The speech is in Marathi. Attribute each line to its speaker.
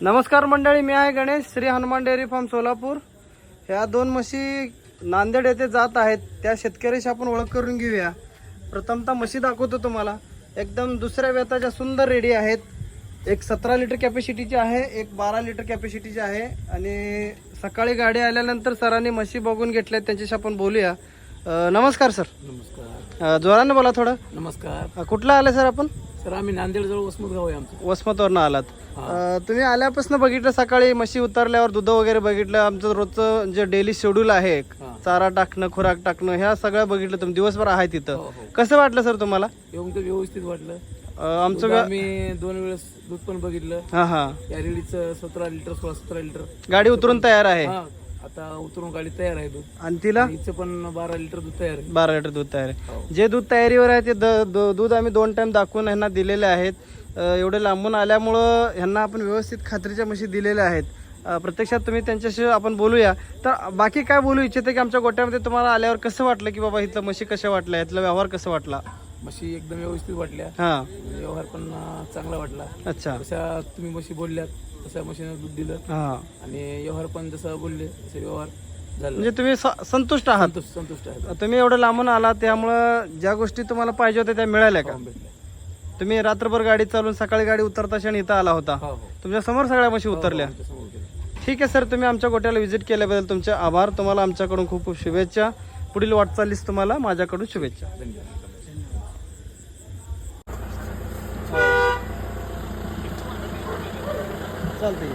Speaker 1: नमस्कार मंडळी मी आहे गणेश श्री हनुमान डेअरी फार्म सोलापूर. ह्या दोन म्हशी नांदेड येथे जात आहेत. त्या शेतकऱ्याशी आपण ओळख करून घेऊया. प्रथमतः म्हशी दाखवतो तुम्हाला. एकदम दुसऱ्या वेताच्या सुंदर रेडी आहेत. एक सतरा लिटर कॅपॅसिटीची आहे एक बारा लिटर कॅपॅसिटीची आहे. आणि सकाळी गाडी आल्यानंतर सरांनी म्हशी बघून घेतल्या त्यांच्याशी आपण बोलूया. अं, नमस्कार सर.
Speaker 2: नमस्कार.
Speaker 1: अं, जोरानं बोला थोडं.
Speaker 2: नमस्कार.
Speaker 1: अं, कुठलं आलं सर आपण?
Speaker 2: सर आम्ही नांदेड जवळ वसमत गाव आहे आमचं.
Speaker 1: वसमतवरनं आलात. अं, तुम्ही आल्यापासून बघितलं सकाळी म्हशी उतरल्यावर दूध वगैरे बघितलं आमचं रोजचं जे डेली शेड्यूल आहे
Speaker 2: हा.
Speaker 1: चारा टाकणं खुराक टाकणं ह्या सगळं बघितलं तुम्ही. दिवसभर आहे
Speaker 2: हो
Speaker 1: तिथं.
Speaker 2: हो
Speaker 1: कसं वाटलं सर तुम्हाला?
Speaker 2: येऊन तर व्यवस्थित वाटलं.
Speaker 1: अं, आमचं गा-
Speaker 2: आम्ही दोन वेळेस दूध पण बघितलं.
Speaker 1: हा हा.
Speaker 2: या रेडीचं सतरा लिटर सोळा सतरा लिटर.
Speaker 1: गाडी उतरून तयार आहे.
Speaker 2: हा. आता उतरून गाडी तयार आहे दूध.
Speaker 1: आणि तिला?
Speaker 2: हिचं पण बारा लिटर दूध तयार आहे.
Speaker 1: बारा लिटर दूध तयार आहे.
Speaker 2: हो.
Speaker 1: जे दूध तयारीवर आहे ते द- द- दूध आम्ही दोन टाइम दाखवून ह्यांना दिलेले आहेत. अं, एवढे लांबून आल्यामुळं ह्यांना आपण व्यवस्थित खात्रीच्या म्हशी दिलेल्या आहेत. अं, प्रत्यक्षात तुम्ही त्यांच्याशी आपण बोलूया. तर बाकी काय बोलू इच्छिते की आमच्या गोट्यामध्ये तुम्हाला आल्यावर कसं वाटलं की बाबा इथलं म्हशी कशा वाटल्या? इथला व्यवहार कसं वाटला?
Speaker 2: म्हशी एकदम व्यवस्थित वाटल्या.
Speaker 1: हां.
Speaker 2: व्यवहार पण अं, चांगला वाटला.
Speaker 1: अच्छा.
Speaker 2: जशा तुम्ही म्हशी बोलल्यात तशा म्हशीनं दूध दिलं.
Speaker 1: हां.
Speaker 2: आणि व्यवहार पण जसं बोलले तसे व्यवहार झाला.
Speaker 1: म्हणजे तुम्ही स- संतुष्ट आहात?
Speaker 2: संतुष्ट संतुष्ट आहे
Speaker 1: तुम्ही एवढं लांबून आला त्यामुळं ज्या गोष्टी तुम्हाला पाहिजे होत्या त्या मिळाल्या का?
Speaker 2: हो, भेटलं.
Speaker 1: तुम्ही रात्रभर गाडी चालून सकाळी गाडी उतरता क्षणी इथं आला होता.
Speaker 2: हो हो.
Speaker 1: तुमच्यासमोर सगळ्या म्हशी उतरल्या.
Speaker 2: समोर केलं.
Speaker 1: ठीक आहे सर तुम्ही आमच्या गोट्याला व्हिजिट केल्याबद्दल तुमचे आभार. तुम्हाला आमच्याकडून खूप खूप शुभेच्छा. पुढील वाटचालीस तुम्हाला माझ्याकडून शुभेच्छा.
Speaker 2: धन्यवाद.
Speaker 1: चालते